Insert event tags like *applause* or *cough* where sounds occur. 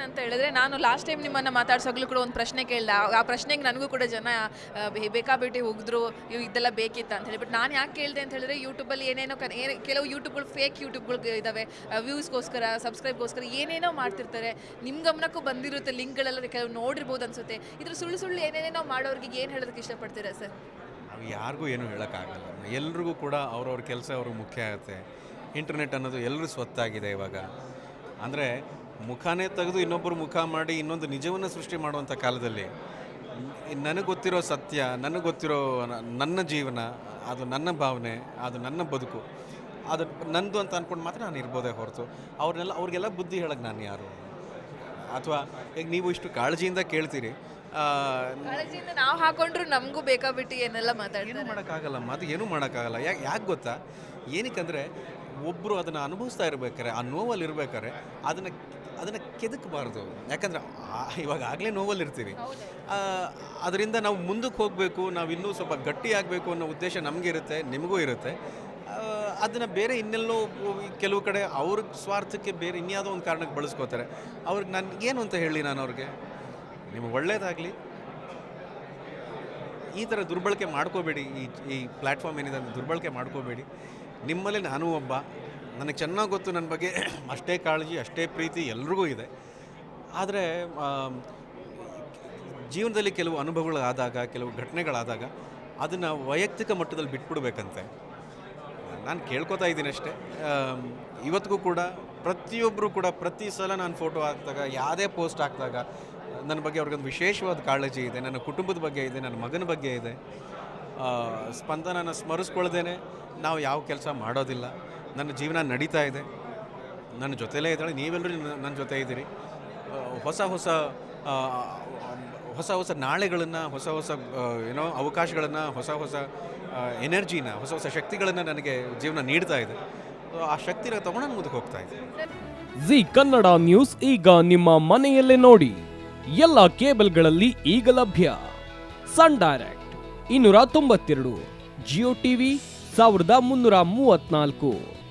ಏನಂತ ಹೇಳಿದ್ರೆ ನಾನು ಲಾಸ್ಟ್ ಟೈಮ್ ನಿಮ್ಮನ್ನ ಮಾತಾಡ್ಸೋಗ್ಲೂ ಕೂಡ ಒಂದು ಪ್ರಶ್ನೆ ಕೇಳ್ದೆ. ಆ- ಪ್ರಶ್ನೆಗೆ ನನಗೂ ಕೂಡ ಜನ ಆ, ಬೇ- ಬೇಕಾಬಿಟ್ಟಿ ಇದೆಲ್ಲ ಬೇಕಿತ್ತ ಅಂತ ಹೇಳಿ ಬಟ್ ನಾನು ಯಾಕೆ ಕೇಳಿದೆ ಅಂತ ಹೇಳಿದ್ರೆ ಯೂಟ್ಯೂಬಲ್ಲಿ ಏನೇನೋ ಕನ್- ಕೆಲವು ಯೂಟ್ಯೂಬ್ಗಳು ಫೇಕ್ ಯೂಟ್ಯೂಬ್ಗಳು ಇದ್ದಾವೆ ವ್ಯೂಸ್ಗೋಸ್ಕರ ಸಬ್ಸ್ಕ್ರೈಬ್ಗೋಸ್ಕರ ಏನೇನೋ ಮಾಡ್ತಿರ್ತಾರೆ. ನಿಮ್ಮ ಗಮನಕ್ಕೂ ಬಂದಿರುತ್ತೆ ಲಿಂಕ್ಗಳೆಲ್ಲ ಕೆಲವು ನೋಡಿರ್ಬೋದು ಅನ್ಸುತ್ತೆ. ಇದ್ರ ಸುಳ್ಳು ಸುಳ್ಳು ಏನೇನೇನೋ ಮಾಡೋರಿಗೆ ಏನು ಹೇಳೋದಕ್ಕೆ ಇಷ್ಟಪಡ್ತೀರಾ ಸರ್? ನಾವು ಯಾರಿಗೂ ಏನು ಹೇಳೋಕ್ಕಾಗಲ್ಲ. ಎಲ್ರಿಗೂ ಕೂಡ ಅವ್ರವ್ರ ಕೆಲಸ ಅವ್ರಿಗೆ ಮುಖ್ಯ ಆಗುತ್ತೆ. ಇಂಟರ್ನೆಟ್ ಅನ್ನೋದು ಎಲ್ಲರೂ ಸ್ವತ್ತಾಗಿದೆ ಇವಾಗ. ಅಂದರೆ ಮುಖಾನೇ ತೆಗೆದು ಇನ್ನೊಬ್ಬರು ಮುಖ ಮಾಡಿ ಇನ್ನೊಂದು ನಿಜವನ್ನು ಸೃಷ್ಟಿ ಮಾಡುವಂಥ ಕಾಲದಲ್ಲಿ ನನಗೆ ಗೊತ್ತಿರೋ ಸತ್ಯ ನನಗೆ ಗೊತ್ತಿರೋ ನನ್ನ ಜೀವನ ಅದು ನನ್ನ ಭಾವನೆ ಅದು ನನ್ನ ಬದುಕು ಅದು ನಂದು ಅಂತ ಅಂದ್ಕೊಂಡು ಮಾತ್ರ ನಾನು ಇರ್ಬೋದೇ ಹೊರತು. ಅವ್ರನ್ನೆಲ್ಲ ಅವ್ರಿಗೆಲ್ಲ ಬುದ್ಧಿ ಹೇಳೋಕ್ಕೆ ನಾನು ಯಾರು? ಅಥವಾ ಈಗ ನೀವು ಇಷ್ಟು ಕಾಳಜಿಯಿಂದ ಕೇಳ್ತೀರಿ ನಾವು ಹಾಕೊಂಡ್ರು ನಮಗೂ ಬೇಕಾಬಿಟ್ಟು ಏನೆಲ್ಲ ಏನು ಮಾಡೋಕ್ಕಾಗಲ್ಲಮ್ಮ ಅದು ಏನೂ ಮಾಡೋಕ್ಕಾಗಲ್ಲ. ಯಾಕೆ ಯಾಕೆ ಗೊತ್ತಾ? ಏನಕ್ಕಂದರೆ ಒಬ್ಬರು ಅದನ್ನು ಅನುಭವಿಸ್ತಾ ಇರ್ಬೇಕಾರೆ ಆ ನೋವಲ್ಲಿ ಇರ್ಬೇಕಾರೆ ಅದನ್ನು ಅದನ್ನು ಕೆದಕಬಾರ್ದು. ಯಾಕಂದ್ರೆ ಇವಾಗ ಆಗಲೇ ನೋವಲ್ಲಿ ಇರ್ತೀವಿ ಆ, ಅದರಿಂದ ನಾವು ಮುಂದಕ್ಕೆ ಹೋಗಬೇಕು ನಾವು ಇನ್ನೂ ಸ್ವಲ್ಪ ಗಟ್ಟಿ ಆಗಬೇಕು ಅನ್ನೋ ಉದ್ದೇಶ ನಮಗೆ ಇರುತ್ತೆ ನಿಮಗೂ ಇರುತ್ತೆ. ಅದನ್ನು ಬೇರೆ ಇನ್ನೆಲ್ಲೋ ಕೆಲವು ಕಡೆ ಅವ್ರ ಸ್ವಾರ್ಥಕ್ಕೆ ಬೇರೆ ಇನ್ಯಾವುದೋ ಒಂದು ಕಾರಣಕ್ಕೆ ಬಳಸ್ಕೋತಾರೆ. ಅವ್ರಿಗೆ ನಾನು ಏನು ಅಂತ ಹೇಳಿ ನಾನು ಅವ್ರಿಗೆ? ನಿಮ್ಗೆ ಒಳ್ಳೇದಾಗಲಿ. ಈ ಥರ ದುರ್ಬಳಕೆ ಮಾಡ್ಕೋಬೇಡಿ ಈ ಈ ಪ್ಲ್ಯಾಟ್ಫಾರ್ಮ್ ಏನಿದೆ ಅಂತ ದುರ್ಬಳಕೆ ಮಾಡ್ಕೋಬೇಡಿ. ನಿಮ್ಮಲ್ಲಿ ನಾನು ಒಬ್ಬ. ನನಗೆ ಚೆನ್ನಾಗಿ ಗೊತ್ತು ನನ್ನ ಬಗ್ಗೆ. *clears throat* ಅಷ್ಟೇ ಕಾಳಜಿ, ಅಷ್ಟೇ ಪ್ರೀತಿ ಎಲ್ರಿಗೂ ಇದೆ. ಆದರೆ ಜೀವನದಲ್ಲಿ ಕೆಲವು ಅನುಭವಗಳು ಆದಾಗ ಕೆಲವು ಘಟನೆಗಳಾದಾಗ ಅದನ್ನು ವೈಯಕ್ತಿಕ ಮಟ್ಟದಲ್ಲಿ ಬಿಟ್ಬಿಡ್ಬೇಕಂತೆ. ನಾನು ಕೇಳ್ಕೊತಾ ಇದ್ದೀನಿ ಅಷ್ಟೇ. ಇವತ್ತಿಗೂ ಕೂಡ ಪ್ರತಿಯೊಬ್ಬರು ಕೂಡ ಪ್ರತಿ ಸಲ ನಾನು ಫೋಟೋ ಹಾಕಿದಾಗ, ಯಾವುದೇ ಪೋಸ್ಟ್ ಹಾಕಿದಾಗ, ನನ್ನ ಬಗ್ಗೆ ಅವ್ರಿಗೊಂದು ವಿಶೇಷವಾದ ಕಾಳಜಿ ಇದೆ, ನನ್ನ ಕುಟುಂಬದ ಬಗ್ಗೆ ಇದೆ, ನನ್ನ ಮಗನ ಬಗ್ಗೆ ಇದೆ. ಸ್ಪಂದನನ ಸ್ಮರಿಸ್ಕೊಳ್ದೇನೆ ನಾವು ಯಾವ ಕೆಲಸ ಮಾಡೋದಿಲ್ಲ. ನನ್ನ ಜೀವನ ನಡೀತಾ ಇದೆ. ನನ್ನ ಜೊತೆಲೇ ಇದ್ದಾಳೆ. ನೀವೆಲ್ಲರೂ ನನ್ನ ಜೊತೆ ಇದ್ದೀರಿ. ಹೊಸ ಹೊಸ ಹೊಸ ಹೊಸ ನಾಳೆಗಳನ್ನು, ಹೊಸ ಹೊಸ ಏನೋ ಅವಕಾಶಗಳನ್ನು, ಹೊಸ ಹೊಸ ಎನರ್ಜಿನ ಹೊಸ ಹೊಸ ಶಕ್ತಿಗಳನ್ನು ನನಗೆ ಜೀವನ ನೀಡ್ತಾ ಇದೆ. ಆ ಶಕ್ತಿನ ತಗೊಂಡು ಮುಂದಕ್ಕೆ ಹೋಗ್ತಾ ಇದೆ. ಜಿ ಕನ್ನಡ ನ್ಯೂಸ್ ಈಗ ನಿಮ್ಮ ಮನೆಯಲ್ಲೇ ನೋಡಿ. ಎಲ್ಲ ಕೇಬಲ್ಗಳಲ್ಲಿ ಈಗ ಲಭ್ಯ. ಸನ್ ಡೈರೆಕ್ಟ್ ಇನ್ನೂರ ತೊಂಬತ್ತೆರಡು, ಜಿಯೋ ಟಿವಿ ಸಾವಿರದ ಮುನ್ನೂರ ಮೂವತ್ನಾಲ್ಕು